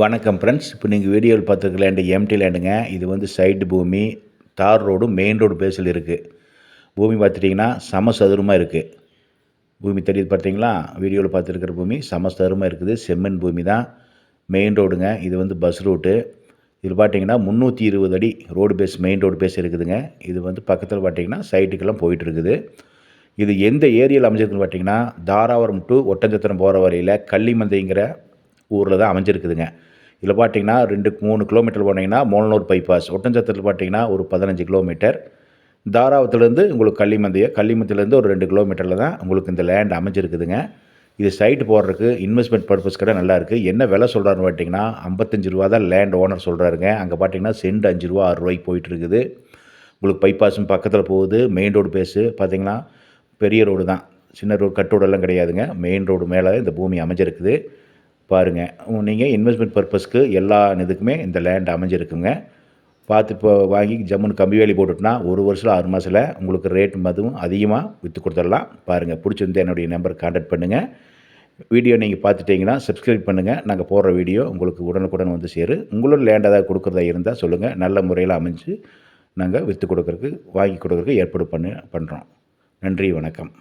வணக்கம் ஃப்ரெண்ட்ஸ் இப்போ நீங்கள் வீடியோவில் பார்த்துருக்க லேண்டு எம்டி லேண்டுங்க இது வந்து சைடு பூமி தார் ரோடு மெயின் ரோடு பேஸில் இருக்குது பூமி பார்த்துட்டிங்கன்னா சம சதுரமாக இருக்குது பூமி தெரியுது பார்த்தீங்களா வீடியோவில் பார்த்துருக்கிற பூமி சம சதுரமாக இருக்குது. செம்மண் பூமி தான். மெயின் ரோடுங்க இது வந்து பஸ் ரூட்டு இது பார்த்தீங்கன்னா முந்நூற்றி இருபது அடி road face main road face இருக்குதுங்க. இது வந்து பக்கத்தில் பார்த்தீங்கன்னா சைட்டுக்கெல்லாம் போயிட்டுருக்குது. இது எந்த ஏரியாவில் அமைஞ்சிருக்குன்னு பார்த்தீங்கன்னா தாராவரம் டு ஒட்டஞ்சத்திரம் போகிற வரையில் கள்ளிமந்தைங்கிற ஊரில் தான் அமைஞ்சிருக்குதுங்க. இதில் பார்த்தீங்கன்னா ரெண்டு மூணு கிலோமீட்டர் போனீங்கன்னா மோலனூர் பைபாஸ் ஒட்டஞ்சத்திரத்தில் பார்த்தீங்கன்னா ஒரு பதினஞ்சு கிலோமீட்டர். தாராவத்துலேருந்து உங்களுக்கு கள்ளிமந்தைய கள்ளிமந்தையிலேருந்து ஒரு ரெண்டு கிலோமீட்டரில் தான் உங்களுக்கு இந்த லேண்ட் அமைஞ்சிருக்குதுங்க. இது சைட்டு போடுறதுக்கு இன்வெஸ்ட்மெண்ட் பர்பஸ் கடை நல்லாயிருக்கு. என்ன விலை சொல்கிறாருன்னு பார்த்தீங்கன்னா ஐம்பத்தஞ்சு ரூபா தான் லேண்ட் ஓனர் சொல்கிறாருங்க அங்கே பார்த்தீங்கன்னா சென்ட் அஞ்சு ரூபா ஆறு ரூபாய்க்கு போயிட்டு இருக்குது உங்களுக்கு பைபாஸும் பக்கத்தில் போகுது. மெயின் ரோடு பேஸு பார்த்தீங்கன்னா பெரிய ரோடு தான். சின்ன ரோடு கட் ரோடெல்லாம் கிடையாதுங்க. மெயின் ரோடு மேலே இந்த பூமி அமைஞ்சிருக்குது. பாருங்கள் நீங்கள் இன்வெஸ்ட்மெண்ட் பர்பஸ்க்கு எல்லா இதுக்குமே இந்த லேண்ட் அமைஞ்சிருக்குங்க. பார்த்து இப்போ வாங்கி ஜம்முன்னு கம்பி வேலி போட்டுட்டுனா ஒரு வருஷம் ஆறு மாதத்தில் உங்களுக்கு ரேட் மதுவும் அதிகமாக விற்று கொடுத்துடலாம். பாருங்கள் பிடிச்சிருந்து என்னுடைய நம்பர் காண்டக்ட் பண்ணுங்கள் வீடியோ நீங்கள் பார்த்துட்டிங்கன்னா சப்ஸ்கிரைப் பண்ணுங்கள் நாங்கள் போடுற வீடியோ உங்களுக்கு உடனுக்குடன் வந்து சேரும் உங்களோட லேண்ட் ஏதாவது கொடுக்குறதா இருந்தால் சொல்லுங்கள் நல்ல முறையில் அமைஞ்சு நாங்கள் விற்று கொடுக்குறதுக்கு வாங்கி கொடுக்குறதுக்கு ஏற்பாடு பண்ணி பண்ணுறோம் நன்றி வணக்கம்.